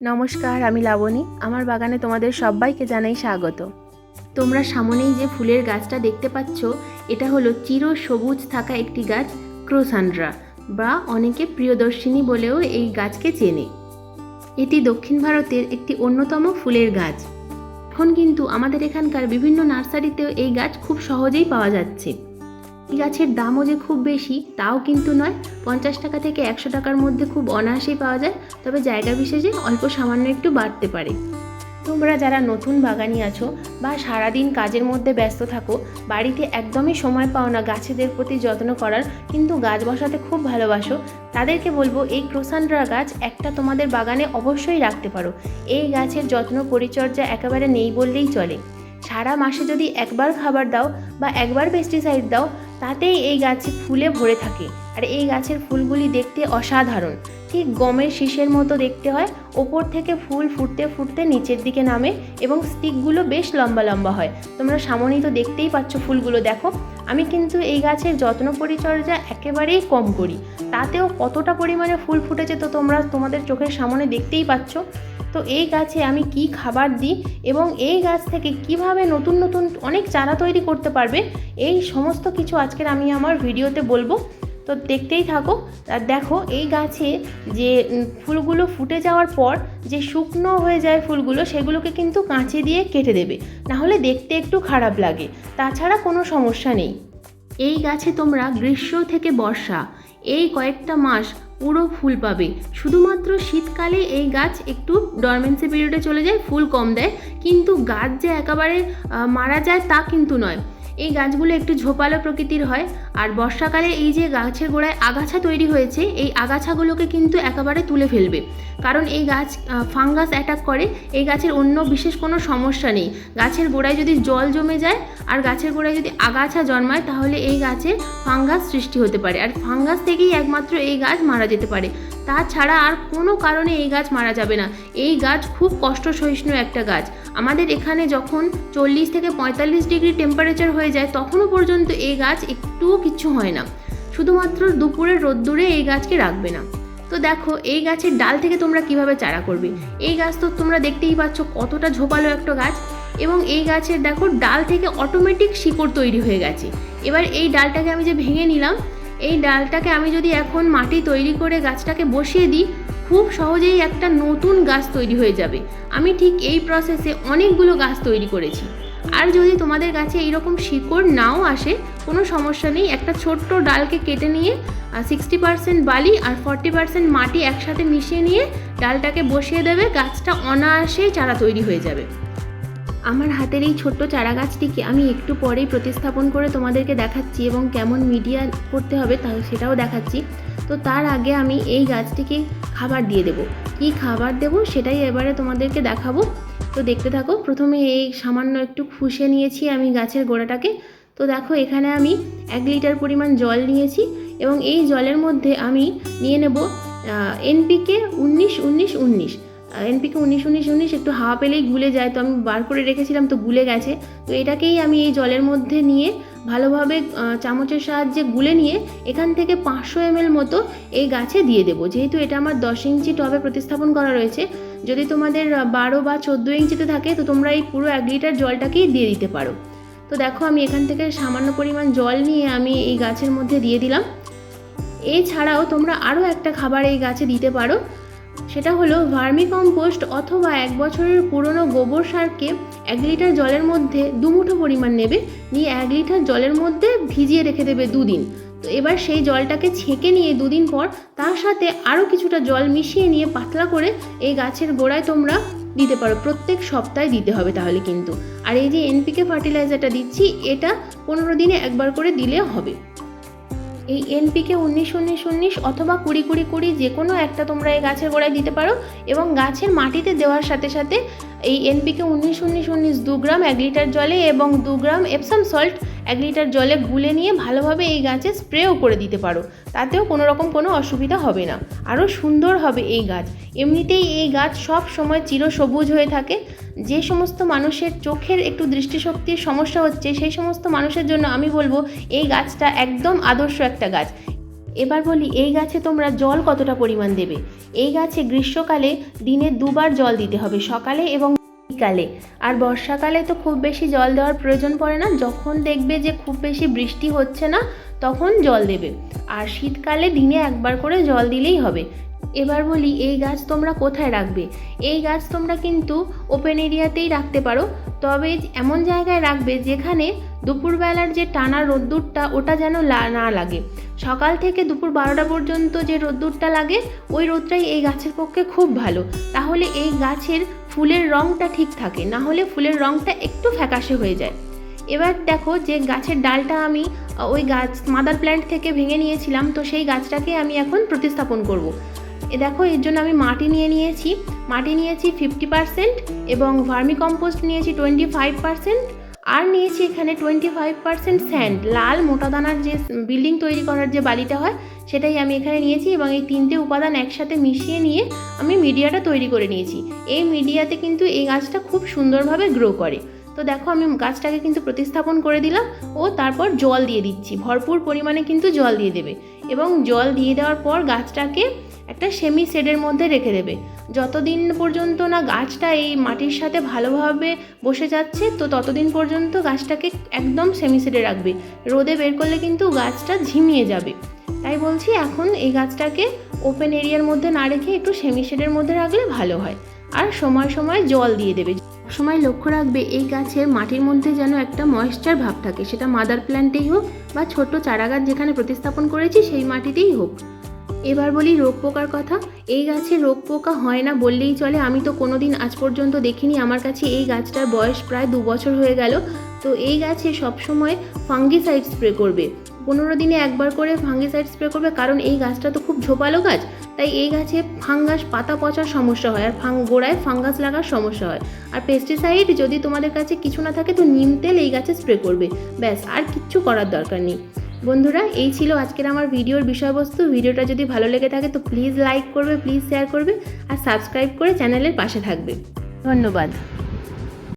নমস্কার, আমি লাবণী। আমার বাগানে তোমাদের সবাইকে জানাই স্বাগত। তোমরা সামনেই যে ফুলের গাছটা দেখতে পাচ্ছ, এটা হলো চির সবুজ থাকা একটি গাছ, ক্রোসান্ড্রা, বা অনেকে প্রিয়দর্শিনী বলেও এই গাছকে চেনে। এটি দক্ষিণ ভারতের একটি অন্যতম ফুলের গাছ। এখন কিন্তু আমাদের এখানকার বিভিন্ন নার্সারিতেও এই গাছ খুব সহজেই পাওয়া যাচ্ছে। এই গাছের দামও যে খুব বেশি, তাও কিন্তু নয়। পঞ্চাশ টাকা থেকে একশো টাকার মধ্যে খুব অনায়াসেই পাওয়া যায়, তবে জায়গা বিশেষে অল্প সামান্য একটু বাড়তে পারে। তোমরা যারা নতুন বাগানি আছো বা সারাদিন কাজের মধ্যে ব্যস্ত থাকো, বাড়িতে একদমই সময় পাও না গাছেদের প্রতি যত্ন করার, কিন্তু গাছ বসাতে খুব ভালোবাসো, তাদেরকে বলব এই ক্রোসান্ড্রা গাছ একটা তোমাদের বাগানে অবশ্যই রাখতে পারো। এই গাছের যত্ন পরিচর্যা একেবারে নেই বললেই চলে। সারা মাসে যদি একবার খাবার দাও বা একবার পেস্টিসাইড দাও তাতেই এই গাছে ফুলে ভরে থাকে। আর এই গাছের ফুলগুলি দেখতে অসাধারণ। ঠিক গমের শীষের মতো দেখতে হয়, ওপর থেকে ফুল ফুটতে ফুটতে নিচের দিকে নামে এবং স্টিকগুলো বেশ লম্বা লম্বা হয়। তোমরা সামনেই তো দেখতেই পাচ্ছ ফুলগুলো, দেখো। আমি কিন্তু এই গাছের যত্ন পরিচর্যা একেবারেই কম করি। তাতেও কতটা পরিমাণে ফুল ফুটেছে তো তোমরা তোমাদের চোখের সামনে দেখতেই পাচ্ছ। তো এই গাছে আমি কি খাবার দিই এবং এই গাছ থেকে কীভাবে নতুন নতুন অনেক চারা তৈরি করতে পারবে, এই সমস্ত কিছু আজকের আমি আমার ভিডিওতে বলব। তো দেখতেই থাকো, আর দেখো এই গাছে যে ফুলগুলো ফুটে যাওয়ার পর যে শুকনো হয়ে যায় ফুলগুলো, সেগুলোকে কিন্তু কাঁচি দিয়ে কেটে দেবে। নাহলে দেখতে একটু খারাপ লাগে, তাছাড়া কোনো সমস্যা নেই। এই গাছে তোমরা গ্রীষ্ম থেকে বর্ষা, এই কয়েকটা মাস পুরো ফুল পাবে। শুধুমাত্র শীতকালে এই গাছ একটু ডরমেন্সি পিরিয়ডে চলে যায়, ফুল কম দেয়। কিন্তু গাছ যে একেবারে মারা যায় তা কিন্তু নয়। এই গাছগুলো একটু ঝোপালো প্রকৃতির হয়। আর বর্ষাকালে এই যে গাছের গোড়ায় আগাছা তৈরি হয়েছে, এই আগাছাগুলোকে কিন্তু একেবারে তুলে ফেলবে। কারণ এই গাছ ফাঙ্গাস অ্যাটাক করে। এই গাছের অন্য বিশেষ কোনো সমস্যা নেই। গাছের গোড়ায় যদি জল জমে যায়, আর গাছের গোড়ায় যদি আগাছা জন্মায়, তাহলে এই গাছে ফাঙ্গাস সৃষ্টি হতে পারে। আর ফাঙ্গাস থেকেই একমাত্র এই গাছ মারা যেতে পারে। তাছাড়া আর কোনো কারণে এই গাছ মারা যাবে না। এই গাছ খুব কষ্ট সহিষ্ণু একটা গাছ। আমাদের এখানে যখন চল্লিশ থেকে পঁয়তাল্লিশ ডিগ্রি টেম্পারেচার হয়ে যায়, তখনও পর্যন্ত এই গাছ একটুও কিচ্ছু হয় না। শুধুমাত্র দুপুরের রোদ্দুরে এই গাছকে রাখবে না। তো দেখো, এই গাছের ডাল থেকে তোমরা কীভাবে চারা করবে? এই গাছ তো তোমরা দেখতেই পাচ্ছ কতটা ঝোপালো একটা গাছ। এবং এই গাছের, দেখো, ডাল থেকে অটোমেটিক শিকড় তৈরি হয়ে গেছে। এবার এই ডালটাকে আমি যে ভেঙে নিলাম এই ডালটাকে আমি যদি এখন মাটি তৈরি করে গাছটাকে বসিয়ে দিই, খুব সহজেই একটা নতুন গাছ তৈরি হয়ে যাবে। আমি ঠিক এই প্রসেসে অনেকগুলো গাছ তৈরি করেছি। আর যদি তোমাদের গাছে এইরকম শিকড় নাও আসে, কোনো সমস্যা নেই। একটা ছোট্ট ডালকে কেটে নিয়ে সিক্সটি পার্সেন্ট বালি আর ফর্টি পার্সেন্ট মাটি একসাথে মিশিয়ে নিয়ে, ডালটাকে বসিয়ে দেবে। গাছটা অনায়াসেই চারা তৈরি হয়ে যাবে। আমার হাতের এই ছোট্ট চারা গাছটিকে আমি একটু পরেই প্রতিস্থাপন করে তোমাদেরকে দেখাচ্ছি এবং কেমন মিডিয়া করতে হবে তা সেটাও দেখাচ্ছি। তো তার আগে আমি এই গাছটিকে খাবার দিয়ে দেবো। কী খাবার দেবো সেটাই এবারে তোমাদেরকে দেখাবো। তো দেখতে থাকো, প্রথমে এই সামান্য একটু ফুষে নিয়েছি আমি গাছের গোড়াটাকে। তো দেখো, এখানে আমি এক লিটার পরিমাণ জল নিয়েছি এবং এই জলের মধ্যে আমি নিয়ে নেব এনপিকে উনিশ উনিশ উনিশ। এনপিকে উনিশ উনিশ উনিশ একটু হাওয়া পেলেই গুলে যায়। তো আমি বার করে রেখেছিলাম, তো গুলে গেছে। তো এটাকেই আমি এই জলের মধ্যে নিয়ে ভালোভাবে চামচের সাহায্যে গুলে নিয়ে এখান থেকে পাঁচশো এমএল মতো এই গাছে দিয়ে দেবো। যেহেতু এটা আমার দশ ইঞ্চি টবে প্রতিস্থাপন করা রয়েছে, যদি তোমাদের বারো বা চোদ্দ ইঞ্চিতে থাকে, তো তোমরা এই পুরো এক লিটার জলটাকেই দিয়ে দিতে পারো। তো দেখো, আমি এখান থেকে সামান্য পরিমাণ জল নিয়ে আমি এই গাছের মধ্যে দিয়ে দিলাম। এছাড়াও তোমরা আরও একটা খাবার এই গাছে দিতে পারো। সেটা হলো ভার্মি কম্পোস্ট অথবা এক বছরের পুরনো গোবর সারকে এক লিটার জলের মধ্যে দু মুঠো পরিমাণ নেবে, নিয়ে এক লিটার জলের মধ্যে ভিজিয়ে রেখে দেবে দুদিন। তো এবার সেই জলটাকে ছেঁকে নিয়ে দুদিন পর তার সাথে আরও কিছুটা জল মিশিয়ে নিয়ে পাতলা করে এই গাছের গোড়ায় তোমরা দিতে পারো। প্রত্যেক সপ্তাহে দিতে হবে তাহলে কিন্তু। আর এই যে এনপিকে ফার্টিলাইজারটা দিচ্ছি, এটা পনেরো দিনে একবার করে দিলে হবে। এই এনপিকে উনিশ উনিশ উনিশ অথবা কুড়ি কুড়ি কুড়ি যে কোনো একটা তোমরা এই গাছের গোড়ায় দিতে পারো এবং গাছের মাটিতে দেওয়ার সাথে সাথে এই এনপিকে উনিশ উনিশ উনিশ, দু গ্রাম এক লিটার জলে এবং দু গ্রাম এপসাম সল্ট এক লিটার জলে গুলে নিয়ে ভালোভাবে এই গাছে স্প্রেও করে দিতে পারো। তাতেও কোনো রকম কোনো অসুবিধা হবে না। আরও সুন্দর হবে এই গাছ। এমনিতেই এই গাছ সব সময় চিরসবুজ হয়ে থাকে। যে সমস্ত মানুষের চোখের একটু দৃষ্টিশক্তির সমস্যা হচ্ছে, সেই সমস্ত মানুষের জন্য আমি বলব, এই গাছটা একদম আদর্শ একটা গাছ। এবার বলি, এই গাছে তোমরা জল কতটা পরিমাণ দেবে? এই গাছে গ্রীষ্মকালে দিনে দুবার জল দিতে হবে, সকালে এবং বিকালে। আর বর্ষাকালে তো খুব বেশি জল দেওয়ার প্রয়োজন পড়ে না, যখন দেখবে যে খুব বেশি বৃষ্টি হচ্ছে না, তখন জল দেবে। আর শীতকালে দিনে একবার করে জল দিলেই হবে। এবার বলি, এই গাছ তোমরা কোথায় রাখবে? এই গাছ তোমরা কিন্তু ওপেন এরিয়াতেই রাখতে পারো, তবে এমন জায়গায় রাখবে যেখানে দুপুরবেলার যে টানা রোদ্দুরটা, ওটা যেন না লাগে। সকাল থেকে দুপুর বারোটা পর্যন্ত যে রোদ্দুরটা লাগে, ওই রোদটাই এই গাছের পক্ষে খুব ভালো। তাহলে এই গাছের ফুলের রঙটা ঠিক থাকে, না হলে ফুলের রঙটা একটু ফ্যাকাশে হয়ে যায়। এবার দেখো যে গাছের ডালটা আমি ওই গাছ, মাদার প্ল্যান্ট থেকে ভেঙে নিয়েছিলাম, তো সেই গাছটাকে আমি এখন প্রতিস্থাপন করব। এ দেখো, এর জন্য আমি মাটি নিয়ে নিয়েছি। মাটি নিয়েছি ফিফটি পারসেন্ট এবং ভার্মি কম্পোস্ট নিয়েছি টোয়েন্টি ফাইভ পারসেন্ট আর নিয়েছি এখানে টোয়েন্টি ফাইভ পারসেন্ট স্যান্ড লাল মোটা দানার যে বিল্ডিং তৈরি করার যে বালিটা হয়, সেটাই আমি এখানে নিয়েছি এবং এই তিনটে উপাদান একসাথে মিশিয়ে নিয়ে আমি মিডিয়াটা তৈরি করে নিয়েছি। এই মিডিয়াতে কিন্তু এই গাছটা খুব সুন্দরভাবে গ্রো করে। তো দেখো আমি গাছটাকে কিন্তু প্রতিস্থাপন করে দিলাম ও তারপর জল দিয়ে দিচ্ছি, ভরপুর পরিমাণে কিন্তু জল দিয়ে দেবে। এবং জল দিয়ে দেওয়ার পর গাছটাকে একটা সেমি শেডের মধ্যে রেখে দেবে। যতদিন পর্যন্ত না গাছটা এই মাটির সাথে ভালোভাবে বসে যাচ্ছে, তো ততদিন পর্যন্ত গাছটাকে একদম সেমি শেডে রাখবে। রোদে বের করলে কিন্তু গাছটা ঝিমিয়ে যাবে। তাই বলছি এখন এই গাছটাকে ওপেন এরিয়ার মধ্যে না রেখে একটু সেমি শেডের মধ্যে রাখলে ভালো হয়। আর সময় সময় জল দিয়ে দেবে। সময় লক্ষ্য রাখবে এই গাছের মাটির মধ্যে যেন একটা ময়েশ্চার ভাব থাকে। সেটা মাদার প্ল্যান্টেই হোক বা ছোট চারাগাছ যেখানে প্রতিস্থাপন করেছি সেই মাটিতেই হোক। এবার বলি রোগ পোকার কথা। এই গাছে রোগ পোকা হয় না বললেই চলে। আমি তো কোনো দিন আজ পর্যন্ত দেখিনি। আমার কাছে এই গাছটার বয়স প্রায় দু বছর হয়ে গেল। তো এই গাছে সবসময় ফাঙ্গিসাইড স্প্রে করবে। পনেরো দিনে একবার করে ফাঙ্গিসাইড স্প্রে করবে। কারণ এই গাছটা তো খুব ঝোপালো গাছ। তাই এই গাছে ফাঙ্গাস পাতা পচার সমস্যা হয় আর ফাং গোড়ায় ফাঙ্গাস লাগার সমস্যা হয়। আর পেস্টিসাইড যদি তোমাদের কাছে কিছু না থাকে, তো নিম তেল এই গাছে স্প্রে করবে। ব্যাস, আর কিচ্ছু করার দরকার নেই। বন্ধুরা, এই ছিল আজকের আমার ভিডিওর বিষয়বস্তু। ভিডিওটা যদি ভালো লেগে থাকে তো প্লিজ লাইক করবে প্লিজ শেয়ার করবে আর সাবস্ক্রাইব করে চ্যানেলের পাশে থাকবে। ধন্যবাদ।